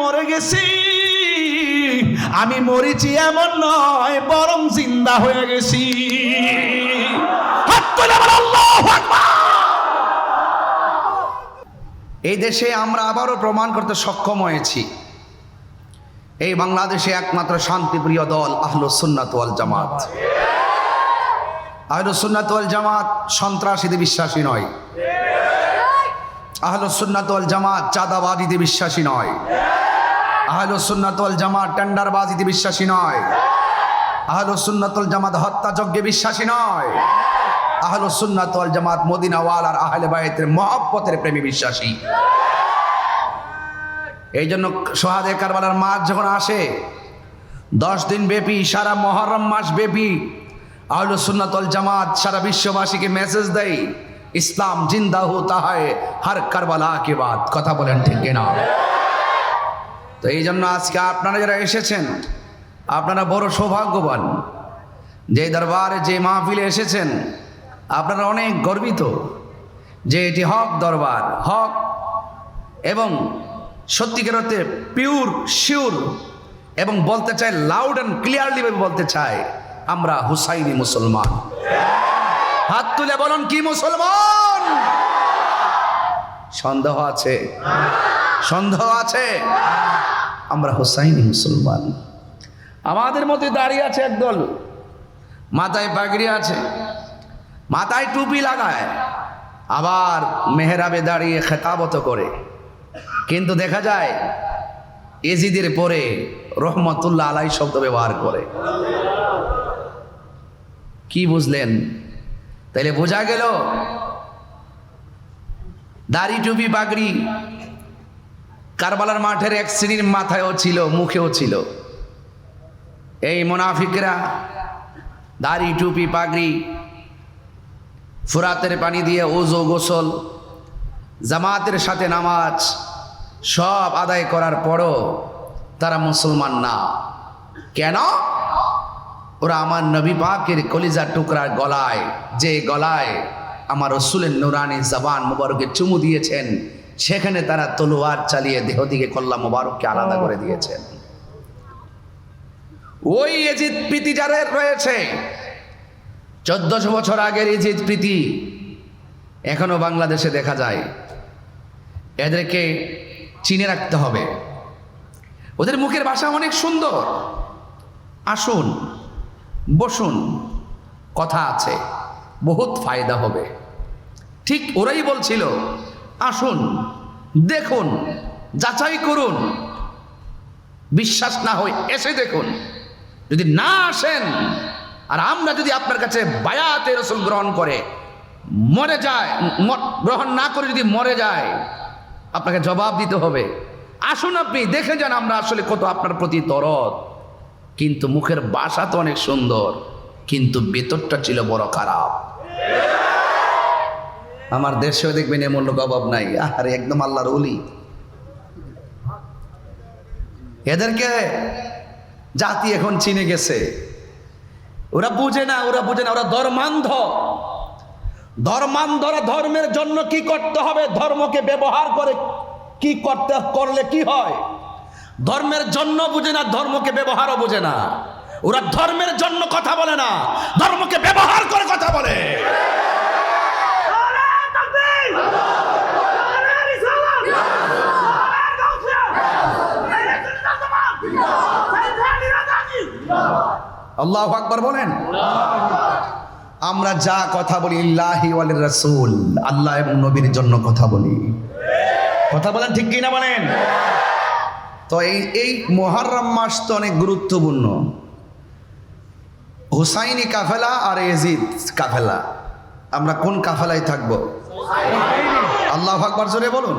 মরে গেছি। আমি মরেছি এমন নয়, বরং জিন্দা হয়ে গেছি। এই দেশে আমরা আবারও প্রমাণ করতে সক্ষম হয়েছি। এই বাংলাদেশে একমাত্র শান্তিপ্রিয় দল আহলো সুন্নাত জামাত। আহলো সুন্নাত জামাত সন্ত্রাসীতে বিশ্বাসী নয়। আহলো সুন্নাত জামাত চাঁদাবাদিতে বিশ্বাসী নয়। আহলো সুন্নাত ওয়াল জামাত টেন্ডারবাজিতে বিশ্বাসী নয়। আহলো সুন্নাত ওয়াল জামাত হত্যাযজ্ঞে বিশ্বাসী নয়। আহলো সুন্নাত ওয়াল জামাত মদিনাওয়াল আর আহলে বাইতের মহব্বতের প্রেমী বিশ্বাসী। এই জন্য সোহাদে কারবালার মাস যখন আসে, দশ দিন ব্যাপী, সারা মহরম মাস ব্যাপী আহল সুন্নাতল জামাত সারা বিশ্ববাসীকে মেসেজ দেয়, ইসলাম জিন্দা হতা হয় হর কারবালা কে বাদ কথা বলেন ঠিক কিনা? তো এই জন্য আজকে আপনারা যারা এসেছেন, আপনারা বড় সৌভাগ্যবান। যে দরবারে যে মাহফিলে এসেছেন, আপনারা অনেক গর্বিত যে এটি হক দরবার, হক এবং সত্যিকার অর্থে পিওর শিওর এবং বলতে চাই লাউড অ্যান্ড ক্লিয়ারলি বলতে চাই আমরা হুসাইনি মুসলমান। হাত তুলে বলুন, কি মুসলমান? সন্দেহ আছে। সন্দেহ আছে। আমরা হুসাইনি মুসলমান। আমাদের মধ্যে দাঁড়িয়ে আছে একদল। মাথায় পাগড়ি আছে, মাথায় টুপি লাগায়, আবার মেহরাবে দাঁড়িয়ে খেতাবত করে। কিন্তু দেখা যায়, এজিদের পরে রহমতুল্লাহ আলাই শব্দ ব্যবহার করে। কি বুঝলেন? তাইলে বোঝা গেল, দাড়ি, টুপি, পাগড়ি কারবালার মাঠের এক শ্রেণির মাথায়ও ছিল, মুখেও ছিল। এই মোনাফিকরা দাড়ি, টুপি, পাগড়ি, ফুরাতের পানি দিয়ে ওজো গোসল, জামাতের সাথে নামাজ সব আদায় করার পরও তারা মুসলমান না। কেন? ওরা আমার নবী পাকের কলিজার টুকরার গলায়, যে গলায় আমার রসুলের নুরানি জবান মুবারকে চুমু দিয়েছেন সেখানে তারা তলোয়ার চালিয়ে দেহ দিকে কল্লা মুবারককে আলাদা করে দিয়েছেন ওই এজিদ প্রীতি যাদের রয়েছে? চোদ্দশো বছর আগের ইজিদ প্রীতি এখনও বাংলাদেশে দেখা যায়। এদেরকে চিনে রাখতে হবে। ওদের মুখের ভাষা অনেক সুন্দর। আসুন বসুন কথা আছে বহুত ফায়দা হবে। ঠিক ওরাই বলছিল আসুন, দেখুন, যাচাই করুন। বিশ্বাস না হয় এসে দেখুন। যদি না আসেন, আর আমরা যদি আপনার কাছে বায়াতে রসুল গ্রহণ করে, মরে যায় গ্রহণ না করে যদি মরে যায়, আপনাকে জবাব দিতে হবে। আসুন আপনি, দেখে যান আমরা আসলে কত আপনার প্রতি তরদ। কিন্তু মুখের বাসা তো অনেক সুন্দর, কিন্তু ভেতরটা ছিল বড় খারাপ। আমার দেশেও দেখবেন এমন লোক অভাব নাই। আরে একদম আল্লাহর অলি এদেরকে জাতি এখন চিনে গেছে। ওরা বুঝে না, ওরা বুঝে না, ওরা ধর্মান্ধ। ধর্মান্ধরা ধর্মের জন্য কি করতে হবে? ধর্মকে ব্যবহার করে কি করতে, করলে কি হয়? ধর্মের জন্য বুঝে না, ধর্মকে ব্যবহারও বুঝে না। ওরা ধর্মের জন্য কথা বলে না, ধর্মকে ব্যবহার করে কথা বলে। আল্লাহ আকবার বলেন। আমরা যা কথা বলি ইল্লাহি রাসূল, আল্লাহ এবং নবীর জন্য কথা বলি। কথা বলেন ঠিক কিনা বলেন? তো এই এই মোহারম মাস তো অনেক গুরুত্বপূর্ণ। হুসাইনি কাফেলা আর এজিদ কাফেলা। আমরা কোন কাফেলায় থাকব? আল্লাহ আকবার জোরে বলুন।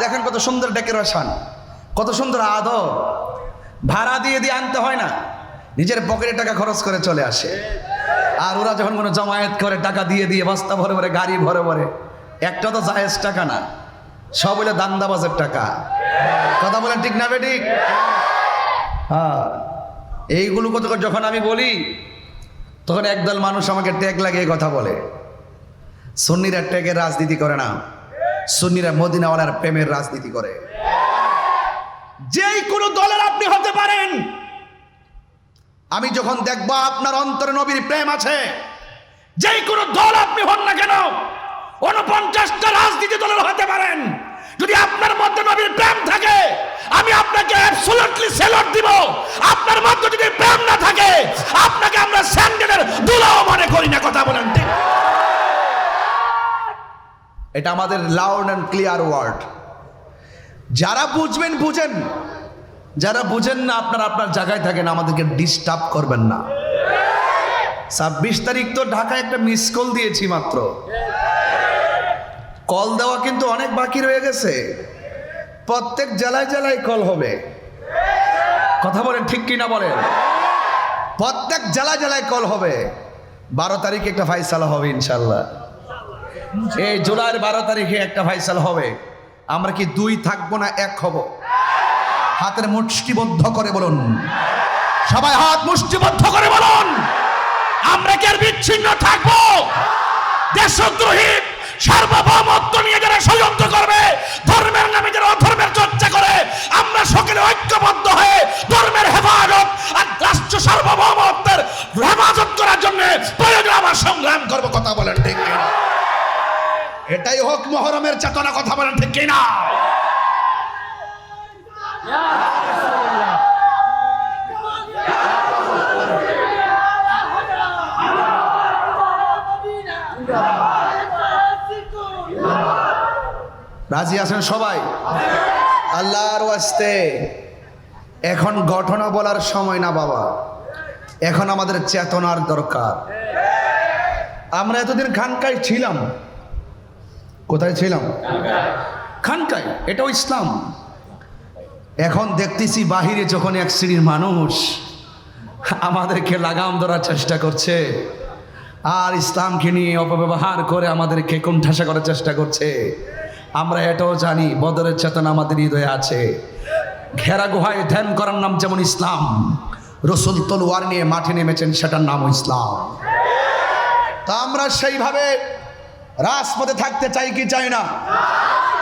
দেখেন কত সুন্দর ডেকোরেশন কত সুন্দর আদব। ভাড়া দিয়ে দিয়ে আনতে হয় না, নিজের পকেটে টাকা খরচ করে চলে আসে। আর ওরা যখন কোনো জমায়েত করে, টাকা দিয়ে দিয়ে বস্তা ভরে ভরে, গাড়ি ভরে ভরে, একটা তো জায়েজ টাকা না, সব হইলে দান্দাবাজের টাকা। কথা বলেন ঠিক না বেঠিক? হ্যাঁ এইগুলো কত যখন আমি বলি, তখন একদল মানুষ আমাকে ট্যাগ লাগিয়ে কথা বলে। সুন্নিরা ট্যাগের রাজনীতি করে না। সুন্নিরা মদিনাওয়ালার প্রেমের রাজনীতি করে। যেই কোনো দলের আপনি হতে পারেন। আমি যখন দেখব আপনার অন্তরে নবীর প্রেম আছে, যেই কোনো দল আপনি হন না কেন উনপঞ্চাশটা রাজনীতি দলের হতে পারেন। যদি আপনার মধ্যে নবীর প্রেম থাকে, আমি আপনাকে অ্যাবসলিউটলি সেলট দিব। আপনার মধ্যে যদি প্রেম না থাকে, আপনাকে আমরা স্যান্ডেলের দুলাও মনে করি না, কথা বলেন ঠিক। এটা আমাদের লাউড অ্যান্ড ক্লিয়ার ওয়ার্ড যারা বুঝবেন, বুঝেন। যারা বুঝেন না, আপনারা আপনার জায়গায় থাকেন, আমাদেরকে ডিস্টার্ব করবেন না। ছাব্বিশ তারিখ তো ঢাকায় একটা মিস কল দিয়েছি মাত্র। কল দেওয়া কিন্তু অনেক বাকি রয়ে গেছে। প্রত্যেক জেলায় জেলায় কল হবে। কথা বলেন ঠিক কিনা বলেন? প্রত্যেক জেলায় জেলায় কল হবে। বারো তারিখে একটা ফাইসালা হবে, ইনশাল্লাহ। এই জুলাইয়ের বারো তারিখে একটা ফাইসালা হবে। আমরা কি দুই থাকব না এক হব? হাতের মুষ্টিবদ্ধ করে বলুন। সবাই হাত মুষ্টিবদ্ধ করে বলুন। আমরা কি আর বিচ্ছিন্ন থাকব? দেশদ্রোহী সার্বভৌমত্ব নিয়ে যারা ষড়যন্ত্র করবে, ধর্মের নামে যারা অধর্মের চর্চা করে, আমরা সকলে ঐক্যবদ্ধ হয়ে ধর্মের হেফাজত আর রাষ্ট্র সার্বভৌমত্বের হেফাজত করার জন্য প্রয়োজন আমার সংগ্রাম করব, কথা বলেন ঠিক এটাই হোক মহরমের চেতনা কথা বলেন, ঠিক কিনা? রাজি আছেন সবাই? আল্লাহর ওয়াস্তে। এখন ঘটনা বলার সময় না, বাবা। এখন আমাদের চেতনার দরকার। আমরা এতদিন খানকায় ছিলাম। কোথায় ছিলাম? খানকায় এটাও ইসলাম। এখন দেখতেছি বাহিরে যখন এক শ্রেণির মানুষ আমাদেরকে লাগাম ধরার চেষ্টা করছে আর ইসলামকে নিয়ে অপব্যবহার করে আমাদেরকে কোণঠাসা করার চেষ্টা করছে। আমরা এটাও জানি বদরের চেতনা আমাদের হৃদয়ে আছে। ঘেরা গুহায় ধ্যান করার নাম যেমন ইসলাম রসুল তলোয়ার নিয়ে মাঠে নেমেছেন সেটার নাম ইসলাম। তা আমরা সেইভাবে রাজপথে থাকতে চাই কি চাই না?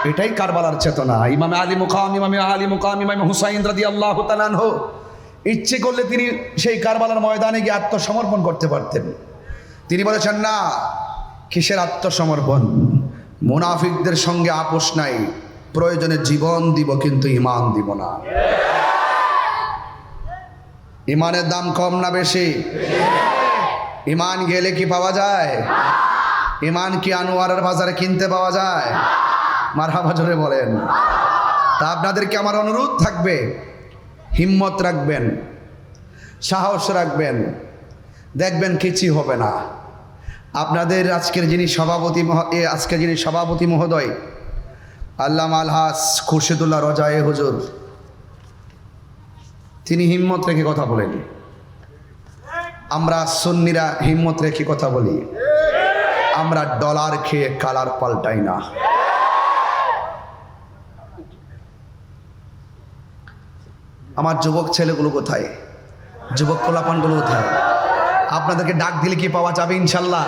এটাই কারবালার চেতনা। ইমামে আলী মুকাম, ইমামে আলী মুকাম, ইমামে হুসাইন রাদি আল্লাহ তালানহ ইচ্ছে করলে তিনি সেই কারবালার ময়দানে গিয়ে আত্মসমর্পণ করতে পারতেন। তিনি বলেছেন, না, কিসের আত্মসমর্পণ? মুনাফিকদের সঙ্গে আপোষ নাই। প্রয়োজনে জীবন দিব, কিন্তু ইমান দিব না। ইমানের দাম কম না বেশি? ইমান গেলে কি পাওয়া যায়? ইমান কি আনোয়ারের বাজারে কিনতে পাওয়া যায়? মারহাবা জোরে বলেন। তা আপনাদেরকে আমার অনুরোধ থাকবে, হিম্মত রাখবেন, সাহস রাখবেন, দেখবেন কিছুই হবে না। আপনাদের আজকের যিনি সভাপতি এ আজকে যিনি সভাপতি মহোদয় আল্লাহ আলহাস খুরশেদুল্লাহ রজায়ে হুজুর, তিনি হিম্মত রেখে কথা বলেন। আমরা সন্নিরা হিম্মত রেখে কথা বলি। আমরা ডলার খেয়ে কালার পাল্টাই না। আমার যুবক ছেলেগুলো কোথায়? যুবক কোলাপানগুলো কোথায়? আপনাদেরকে ডাক দিলে কি পাওয়া যাবে ইনশাল্লাহ?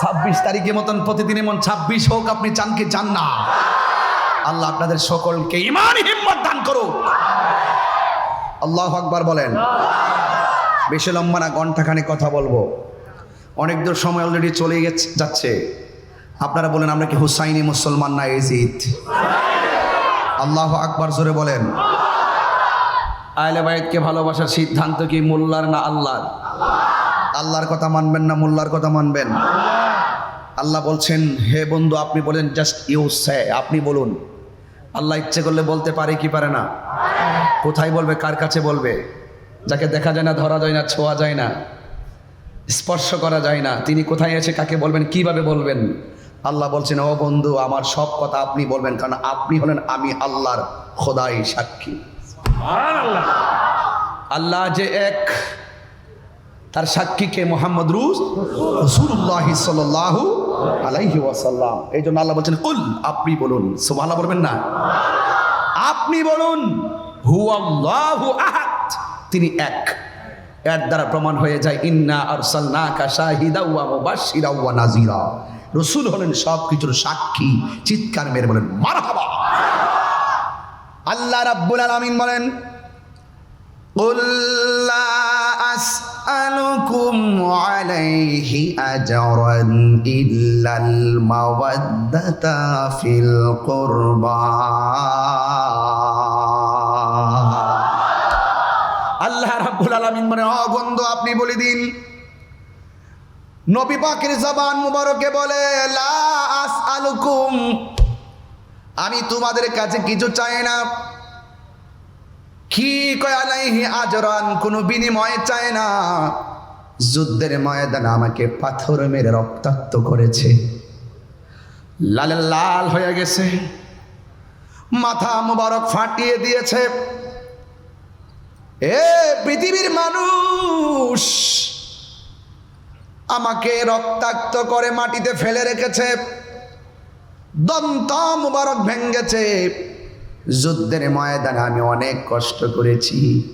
ছাব্বিশ তারিখে মতন প্রতিদিন এমন ছাব্বিশ হোক, আপনি চান কি চান না। আল্লাহ আপনাদের সকলকে ইমান হিম্মত দান করুক। আল্লাহ আকবার বলেন। বেশি লম্বা না ঘন্টাখানে কথা বলব। অনেক দূর সময় অলরেডি চলে গেছে, যাচ্ছে। আপনারা বলেন, আমরা কি হুসাইনি মুসলমান না এজিদ? আল্লাহ আকবার জোরে বলেন। আহলে ভালোবাসার সিদ্ধান্ত কি মোল্লার না আল্লাহর? আল্লাহর কথা মানবেন না মোল্লার কথা মানবেন? আল্লাহ বলছেন, হে বন্ধু, আপনি বলেন জাস্ট ইউ সে আপনি বলুন। আল্লাহ ইচ্ছে করলে বলতে পারে কি পারে না? কোথায় বলবে, কার কাছে বলবে? যাকে দেখা যায় না, ধরা যায় না, ছোঁয়া যায় না। স্পর্শ করা যায় না। তিনি কোথায় এসে কাকে বলবেন কীভাবে বলবেন? আল্লাহ বলছেন ও বন্ধু আমার সব কথা আপনি বলবেন কারণ আপনি হলেন আমি আল্লাহর খোদাই সাক্ষী। আল্লাহ যে এক তার সাক্ষীকে মোহাম্মদ রুস রসুল্লাহ সাল্লাহ আলাইহি ওয়াসাল্লাম। এই জন্য আল্লাহ বলছেন উল আপনি বলুন। সুবহানাল্লাহ বলবেন না। আপনি বলুন হু আল্লাহু আহাদ। তিনি এক। এর দ্বারা প্রমাণ হয়ে যায় ইন্না আরসালনাকা শাহিদা ওয়া মুবাশশিরা ওয়া নাযিরা রসুল হলেন সব কিছুর সাক্ষী চিৎকার মেরে বলেন মারহাবা আল্লাহ রাব্বুল আলামিন বলেন قل لا أسألكم عليه أجرا إلا المودة في القربى আল্লাহ রাব্বুল আলামিন মানে অগন্ধ আপনি বলে দিন। নবী পাকের জবান মুবারকে বলে, লা আসআলুকুম, আমি তোমাদের কাছে কিছু চাই না। কি কয় আলাইহি আজরান, কোনো বিনিময় চায় না। যুদ্ধের ময়দানে আমাকে পাথর মেরে রক্তাক্ত করেছে। লাল লাল হয়ে গেছে। মাথা মুবারক ফাটিয়ে দিয়েছে। এ পৃথিবীর মানুষ, আমাকে রক্তাক্ত করে মাটিতে ফেলে রেখেছে দন্ত মুবারক ভেঙ্গেছে। যুদ্ধের ময়দানে আমি অনেক কষ্ট করেছি।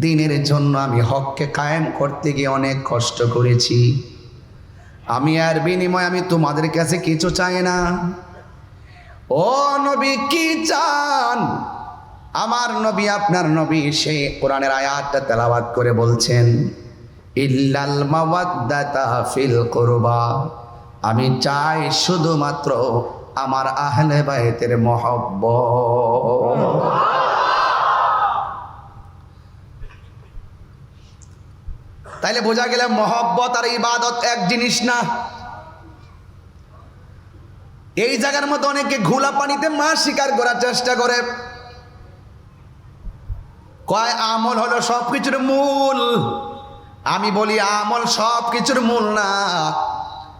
দিনের জন্য আমি হককে কায়েম করতে গিয়ে অনেক কষ্ট করেছি। আমি আর বিনিময় আমি তোমাদের কাছে কিছু চাই না। ও নবী, কি চান? আমার নবী, আপনার নবী সেই কোরআনের আয়াতটা তেলাওয়াত করে বলছেন, ইল্লাল ফিল কুরবা। আমি চাই শুধুমাত্র আমার আহলে বাইতের মহব্ব তাইলে বোঝা গেলে মহব্বত আর ইবাদত এক জিনিস না। এই জায়গার মতো অনেকে ঘোলা পানিতে মাছ শিকার করার চেষ্টা করে। কয়, আমল হলো সব কিছুর মূল। আমি বলি, আমল সব কিছুর মূল না।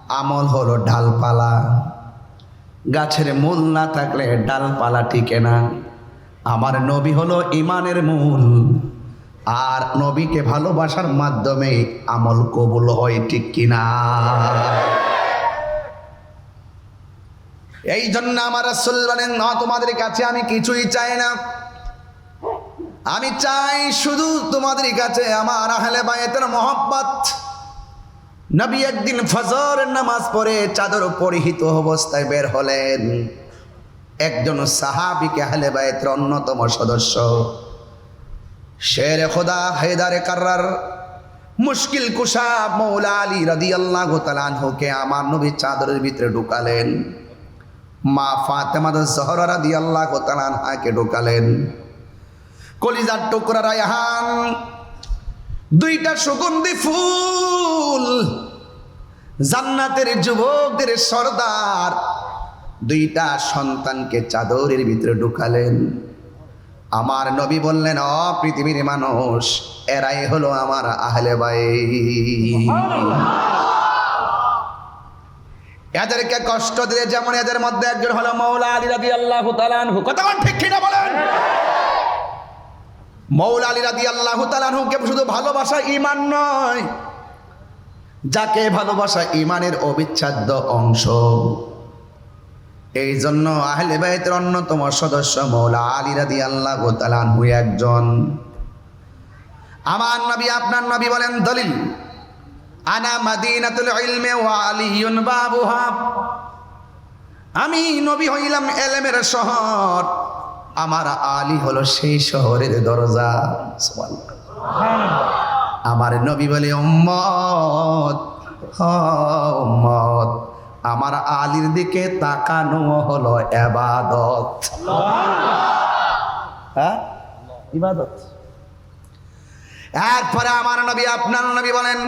আমল হলো ডালপালা। গাছের মূল না থাকলে ডালপালা টিকে না। আমার নবী হলো ইমানের মূল। আর নবীকে ভালোবাসার মাধ্যমে আমল কবুল হয় ঠিক কিনা। এই জন্য আমার রাসূল বলেন, না, তোমাদের কাছে আমি কিছুই চাই না। আমি চাই শুধু তোমাদের কাছে আমার আহলে বায়েতের মহব্বত। নবী একদিন ফজরের নামাজ পড়ে চাদর পরিহিত অবস্থায় বের হলেন। একজন সাহাবিকে আহলে বায়েতের অন্যতম সদস্য। শের খোদা হেদারে কার্রার মুশকিল কুশা মৌলা আলী রাদি আল্লাহ তালানহুকে আমার নবী চাদরের ভিতরে ঢুকালেন। মা ফাতেমা জহরা রাদি আল্লাহ তালানহাকে ঢুকালেন। কলিজার টুকরা রায়হান। দুইটা সুগন্ধি ফুল। জান্নাতের যুবকদের সর্দার। দুইটা সন্তানকে চাদরের ভিতরে ঢুকালেন। আমার নবী বললেন, অ পৃথিবীর মানুষ, এরাই হলো আমার আহলে বাই এদেরকে কষ্ট দিলে যেমন এদের মধ্যে একজন হলো মৌলা আলী রাদি আল্লাহ কতক্ষণ ঠিক কিনা বলেন? মৌলা আলী রাদি আল্লাহ তালানহুকে শুধু ভালোবাসা ইমান নয়, যাকে ভালোবাসা ইমানের অবিচ্ছেদ্য অংশ। এই জন্য আহলে বাইতের অন্যতম সদস্য মৌলা আলী রাদি আল্লাহ তালানহু একজন। আমার নবী, আপনার নবী বলেন দলিল, আনা মাদিনাতুল ইলমে ওয়া আলিয়ুন বাবুহা। আমি নবী হইলাম এলেমের শহর। আমার আলী হলো সেই শহরের দরজা। আমার নবী বলে, উম্মত হ উম্মত। আমার আলীর দিকে তাকানো হলো এবাদত। হ্যাঁ? ইবাদত। এরপরে আমার নবী, আপনার নবী বলেন,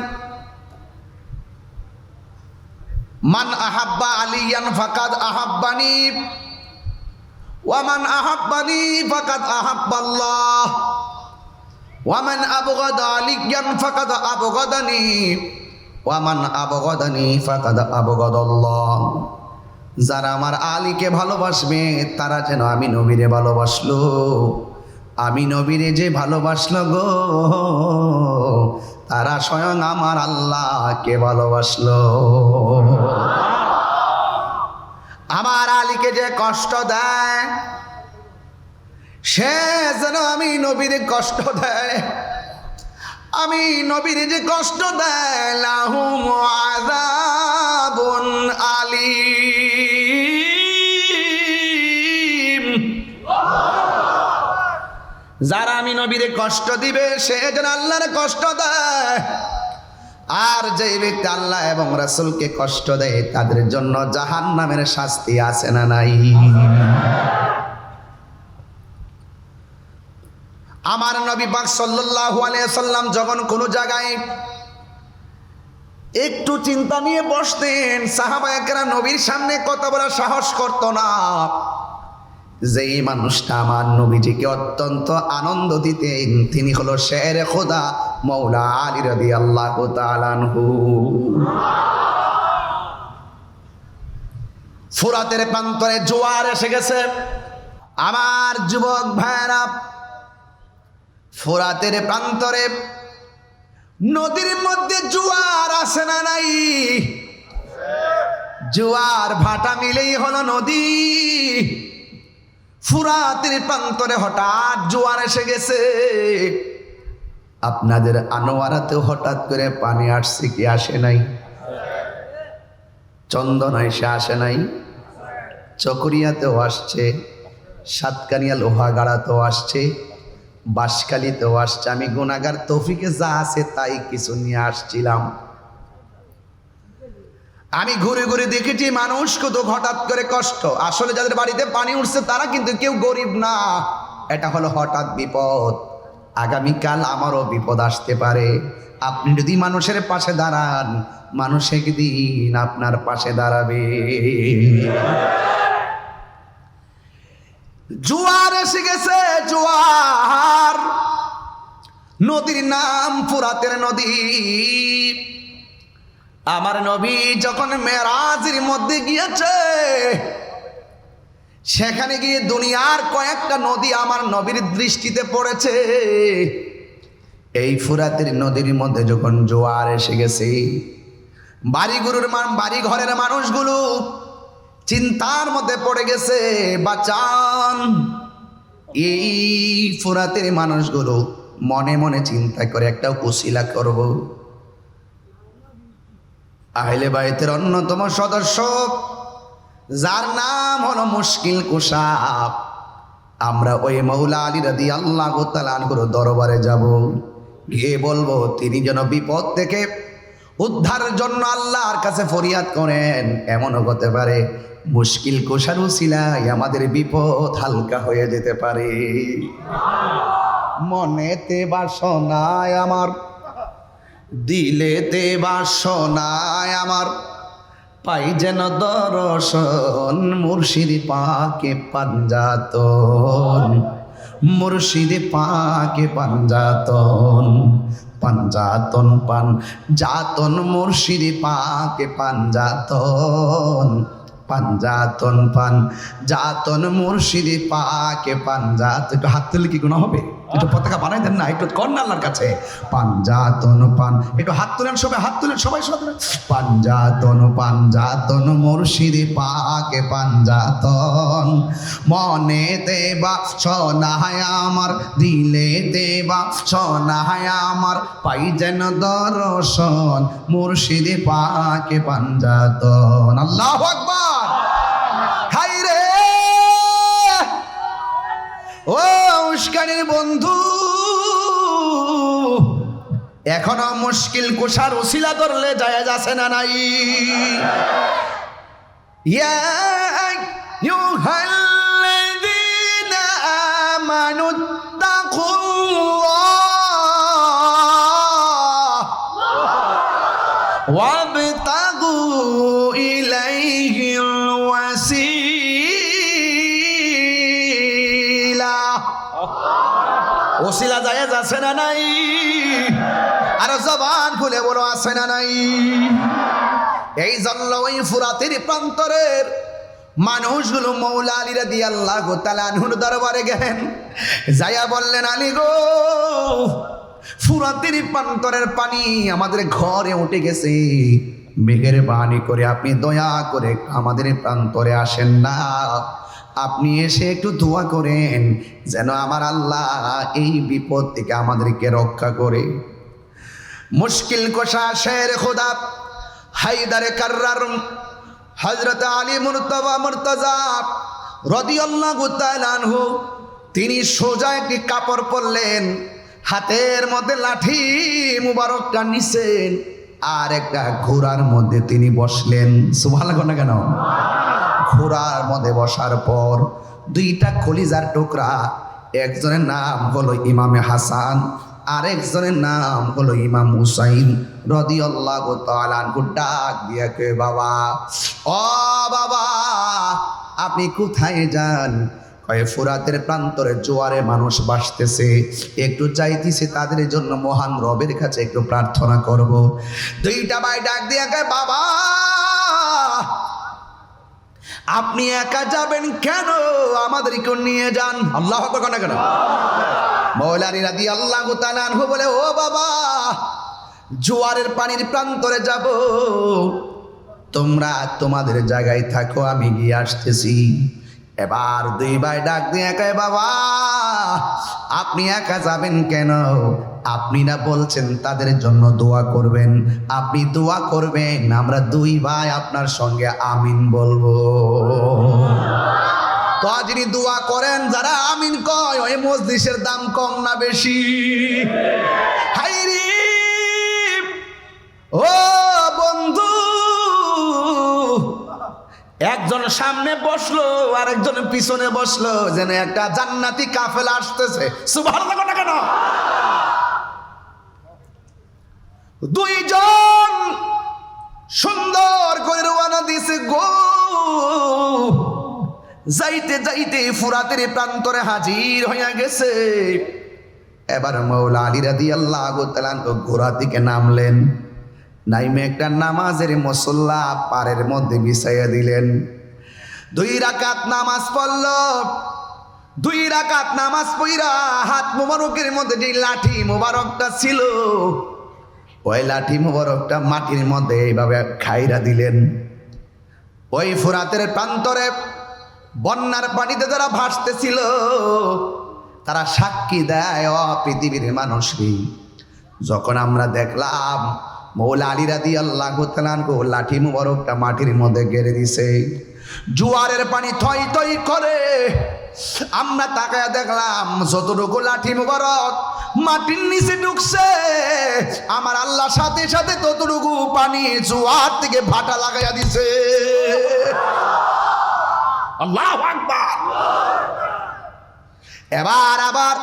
মান আহাব্বা আলিয়ান ফাকাদ আহাব্বানি। ওয়ামান আহাব্বানি ফাকাদ আহাব্বাল্লাহ। ওয়ামান আবগাদ আলিয়ান ফাকাদ আবগাদানি। ওয়ামান আবগাদানি ফাকাদ আবগাদাল্লাহ। যারা আমার আলীকে ভালোবাসবে, তারা যেন আমি নবীরে ভালোবাসলো। আমি নবীরে যে ভালোবাসলো গো, তারা স্বয়ং আমার আল্লাহকে ভালোবাসলো। আমার আলীকে যে কষ্ট দেয়, সে যেন আমি নবীরে কষ্ট দেয়। আমি নবীর যে কষ্ট দেয়, লাহুম আযাবুন আলিম। যারা আমি নবীরে কষ্ট দিবে, সে যেন আল্লাহর কষ্ট দেয়। আর যে ব্যক্তি আল্লাহ এবং রাসুলকে কষ্ট দেয়, তাদের জন্য জাহান নামের শাস্তি আছে না নাই? আমার নবী পাক সাল্লাল্লাহু সাল্লাম যখন কোনো জায়গায় একটু চিন্তা নিয়ে বসতেন সাহাবায়করা নবীর সামনে কথা বলার সাহস করত না। যেই মানুষটা আমার নবীজিকে অত্যন্ত আনন্দ দিতেন, তিনি হলো শের খোদা মৌলা আলী রবি আল্লাহ তালানহু ফুরাতের প্রান্তরে জোয়ার এসে গেছে। আমার যুবক ভাইরা ফোরাতের প্রান্তরে নদীর মধ্যে জোয়ার আসে না নাই? জোয়ার ভাটা মিলেই হলো নদী। ফুরাতের প্রান্তরে হঠাৎ জোয়ার এসে গেছে। আপনাদের আনোয়ারাতে হঠাৎ করে পানি আসছে কি আসে নাই? চন্দন এসে আসে নাই। চকরিয়াতেও আসছে, সাতকানিয়া লোহাগাড়াতেও আসছে বাসকালিতেও আসছে। আমি গুণাগার তৌফিকে যা আছে তাই কিছু নিয়ে আসছিলাম। আমি ঘুরে ঘুরে দেখেছি মানুষ কত হঠাৎ করে কষ্ট। আসলে যাদের বাড়িতে পানি উঠছে, তারা কিন্তু কেউ গরিব না। এটা হলো হঠাৎ বিপদ। আগামীকাল আমারও বিপদ আসতে পারে। আপনি যদি মানুষের পাশে দাঁড়ান, মানুষ একদিন আপনার পাশে দাঁড়াবে। জোয়ার এসে গেছে, জোয়ার। নদীর নাম ফুরাতের নদী। আমার নবী যখন মেরাজের মধ্যে গিয়েছে, সেখানে গিয়ে দুনিয়ার কয়েকটা নদী আমার নবীর দৃষ্টিতে পড়েছে। এই ফুরাতের নদীর মধ্যে যখন জোয়ার এসে গেছে বাড়িগুলোর মান বাড়ি ঘরের মানুষগুলো চিন্তার মধ্যে পড়ে গেছে, বাচান। এই ফুরাতের মানুষগুলো মনে মনে চিন্তা করে একটা কুশিলা করব। আহলে বাইতের অন্যতম সদস্য, যার নাম হলো মুশকিল কুসাব আমরা ওই মৌলা আলী রাদি আল্লাহ তালানগুলো দরবারে যাব, গিয়ে বলব, তিনি যেন বিপদ থেকে উদ্ধারের জন্য আল্লাহর কাছে ফরিয়াদ করেন। এমনও হতে পারে, মুশকিল কোষার উসিলায় আমাদের বিপদ হালকা হয়ে যেতে পারে। মনেতে বাসনায় আমার দিলেতে বাসনায় আমার। পাই যেন দর্শন, মুর্শিদ পাকে পাঞ্জাতন। মুর্শিদ পাকে পাঞ্জাতন পাঞ্জাতন পান জাতন মুর্শিদ পাকে পাঞ্জাতন। পাঞ্জাতন পান জাতন মুর্শিদি পাকে পাঞ্জাত। হাত তুলে কি গুণ হবে? একটু পতাকা বানাই দেন না, একটু কর না আল্লাহর কাছে। পাঞ্জাতন পান। একটু হাত তুলেন সবাই, হাত তুলেন সবাই তুলেন। পাঞ্জাতন পাঞ্জাতন মুর্শিদি পাকে পাঞ্জাতন মনে দেবা সোনায় আমার, দিলে দেবা সোনায় আমার। পাই যেন দর্শন, মুর্শিদি পাকে পাঞ্জাতন আল্লাহ আকবার। ও উস্কানির বন্ধু এখনও মুশকিল কুষার ওসিলা করলে যায় যাচ্ছে না নাই। ইয়া আছে না নাই? আর জবান খুলে বলো, আছে না নাই? এই জন্য ওই ফুরাতের প্রান্তরের মানুষগুলো মৌলা আলীরা দিয়ে আল্লাহ গো তালা আনহুর দরবারে গেলেন। যাইয়া বললেন, আলী গো, ফুরাতের প্রান্তরের পানি আমাদের ঘরে উঠে গেছে। মেঘের বাণী করে আপনি দয়া করে আমাদের প্রান্তরে আসেন না। আপনি এসে একটু দোয়া করেন যেন আমার আল্লাহ এই বিপদ থেকে আমাদেরকে রক্ষা করে। মুশকিল কোষা শের খোদা হাইদারে কার্রার হজরত আলী মুরতবা মুরতজা রদিয়াল্লাহু তাআলা আনহু, তিনি সোজা একটি কাপড় পরলেন, হাতের মধ্যে লাঠি মুবারকটা নিছেন। আর একটা ঘোড়ার মধ্যে তিনি বসলেন। সুবহানাল্লাহ না কেন? ঘোড়ার মধ্যে বসার পর দুইটা কলিজার টুকরা, একজনের নাম হলো ইমামে হাসান, আরেকজনের নাম হলো ইমাম হুসাইন রদি আল্লাহ ডাক দিয়া কে বাবা, ও বাবা, আপনি কোথায় যান? কয়ে ফুরাতের প্রান্তরে জোয়ারে মানুষ বাসতেছে। একটু চাইতেছে তাদের জন্য মহান রবের কাছে একটু প্রার্থনা করব। দুইটা ভাই ডাক দিয়া বাবা, আপনি একা যাবেন কেন? আমাদেরকে নিয়ে যান। আল্লাহ না কেন? মৌলানি রাদি আল্লাহ তালানহু বলে, ও বাবা, জোয়ারের পানির প্রান্তরে যাব। তোমরা তোমাদের জায়গায় থাকো, আমি গিয়ে আসতেছি। এবার দুই ভাই ডাক দিয়ে একাই বাবা, আপনি একা যাবেন কেন? আপনি না বলছেন তাদের জন্য দোয়া করবেন। আপনি দোয়া করবেন, আমরা দুই ভাই আপনার সঙ্গে আমিন বলব। তো যিনি দোয়া করেন, যারা আমিন কয়, ওই মসজিদের দাম কম না বেশি? হাইরি ও একজন সামনে বসল আর একজন পিছনে বসল, যেন একটা জান্নাতি কাফেলা আসতেছে। কেন? দুইজন সুন্দর করে রওনা দিছে গো, যাইতে যাইতে ফুরাতের প্রান্তরে হাজির হইয়া গেছে। এবার মৌলা আলী রাদি আল্লাহ ঘোড়া থেকে নামলেন। নাইমে একটা নামাজের মসল্লা পারের মধ্যে বিছাইয়া দিলেন। দুই রাকাত নামাজ পড়ল। দুই রাকাত নামাজ পইরা হাত মোবারকের মধ্যে যে লাঠি মোবারকটা ছিল, ওই লাঠি মোবারকটা মাটির মধ্যে এইভাবে খাইরা দিলেন। ওই ফুরাতের প্রান্তরে বন্যার পানিতে যারা ভাসতেছিল, তারা সাক্ষী দেয়, অ, পৃথিবীর মানুষকে যখন আমরা দেখলাম মৌলা আলী রাদি আল্লাহ গো লাঠি মুবারকটা মাটির মধ্যে গেড়ে দিছে। জুয়ারের পানি থই থই করে। আমরা তাকায় দেখলাম, যতটুকু লাঠি মুবারক মাটির নিচে ঢুকছে, আমার আল্লাহ সাথে সাথে ততটুকু পানি জুয়ার থেকে ভাটা লাগাইয়া দিছে। আল্লাহ আকবার। এবার আবার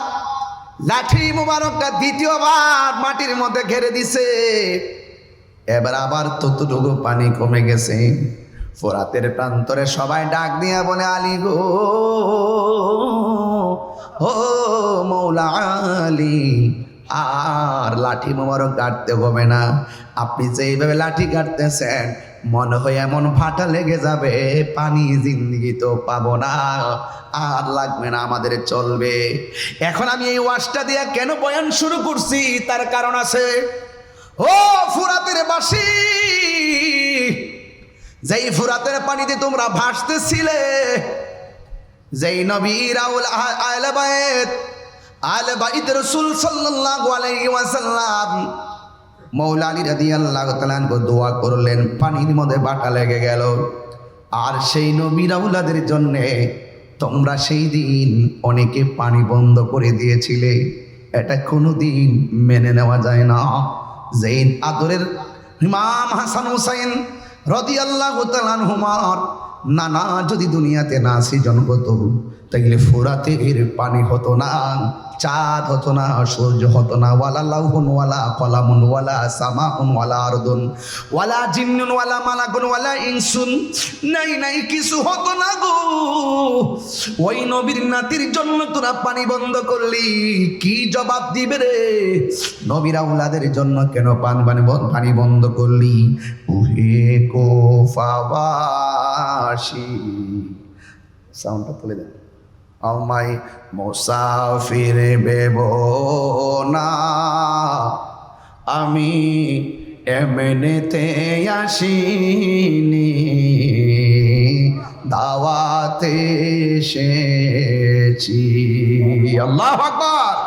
লাঠি মুবারকটা দ্বিতীয়বার মাটির মধ্যে ঘেরে দিছে। এবার আবার ততটুকু পানি কমে গেছে। ফোরাতের প্রান্তরে সবাই ডাক দিয়া বলে, আলী গো, ও মৌলা আলী, আর লাঠি মোবারক কাটতে হবে না। আপনি যে এইভাবে লাঠি কাটতেছেন, মনে হয় এমন ফাটা লেগে যাবে, পানি জিন্দিগি তো পাবো না, আর লাগবে না, আমাদের চলবে। এখন আমি এই ওয়াশটা দিয়ে কেন বয়ান শুরু করছি? তার কারণ আছে ও ফুরাতের বাসি, যেই ফুরাতের পানিতে তোমরা ভাসতেছিলে, যেই নবীর আউল আহলে বাইত আহলে বাইত রাসূল সাল্লাল্লাহু আলাইহি ওয়াসাল্লাম মৌলা আলী রাদিয়াল্লাহু তাআলা দোয়া করলেন, পানির মধ্যে বাটা লেগে গেল। আর সেই নবীর আউলাদের জন্যে তোমরা সেই দিন অনেকে পানি বন্ধ করে দিয়েছিলে। এটা কোনো দিন মেনে নেওয়া যায় না। জৈন আদরের ইমাম হাসান হুসাইন রদি আল্লাহ হুমার নানা যদি দুনিয়াতে না সৃজন হতো তাইলে ফোরাতে এর পানি হতো না, চাঁদ হতো না, সূর্য হতো না। ওয়ালা লাউহুন ওয়ালা কলামুন, ওয়ালা সামাউন ওয়ালা আরদুন, ওয়ালা জিন্নুন ওয়ালা মালাকুন, ওয়ালা ইনসুন। নাই নাই, কিছু হতো না গো। ওই নবীর নাতির জন্য তোরা পানি বন্ধ করলি, কি জবাব দিবে রে? নবীর আউলাদের জন্য কেন পান পানি পানি বন্ধ করলি? উহে কো ফাবাসি সাউন্ডটা তুলে দেন। আমায় মোসাফির বেব না। আমি এমনিতে আসিনি দাওয়াতে এসেছি। আল্লাহ আকবার!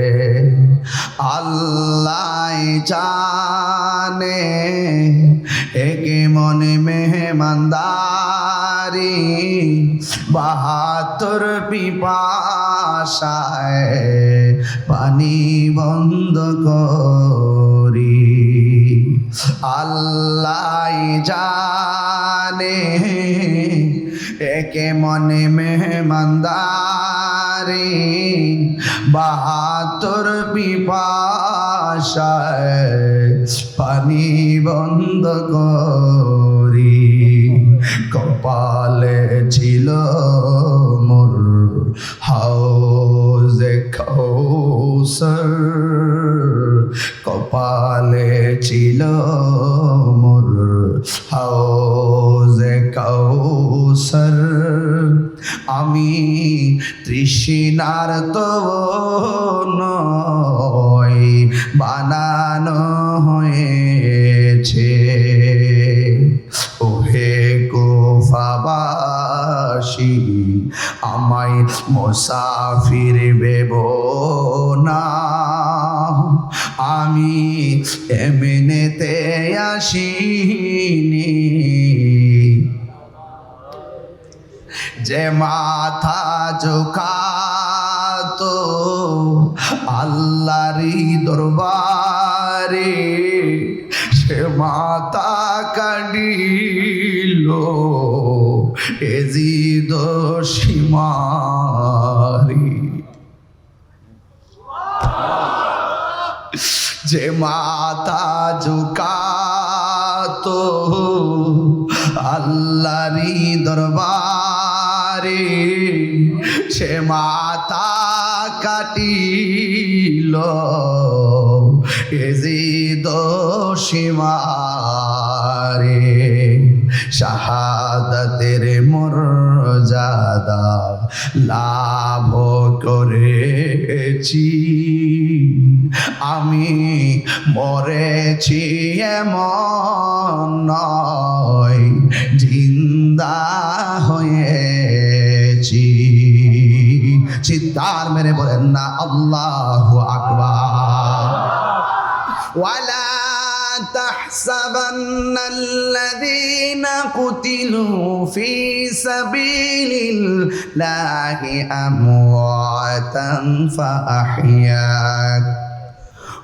আল্লাহ জানে। একে মনে মেহমানদারি, বাহাত্তর পিপাসায় পানি বন্ধ করি। আল্লাহ জানে। একে মনে মেহমানদারি বাহাত্তর পিপাসায় পানি বন্ধ করি। কপালে ছিল মোর হাউজে কৌসর কপালে ছিল মোর হাউজে কৌসর আমি তৃষ্ণার তো নয়, বানানো হয়েছে। ওহে কোফাবাসী আমায় মোসাফির বেব না। আমি এমনিতে আসিনি। যে মাথা ঝুকাতো আল্লাহরি দরবারে সে মাথা কাটিল এজিদ সীমারি। যে মাথা ঝুকাতো আল্লাহরি দরবারে সে মাথা কাটিল। এজিদ সীমারে শাহাদাতের মর্যাদা লাভ করেছি। আমি মরেছি এমন নয় জিন্দা হয়েছি চিৎকার মেরে বলেন না আল্লাহ আকবার ولا تحسبن الذين قتلوا في سبيل الله أمواتا فأحياك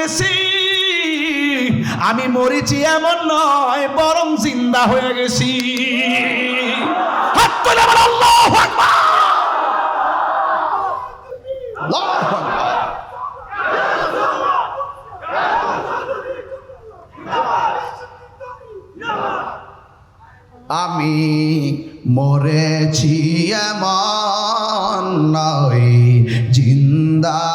গেছি। আমি মরেছি এমন নয় বরং জিন্দা হয়ে গেছি। আমি মরেছি এমন নয় জিন্দা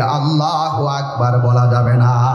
আল্লাহ আকবার বলা যাবে না।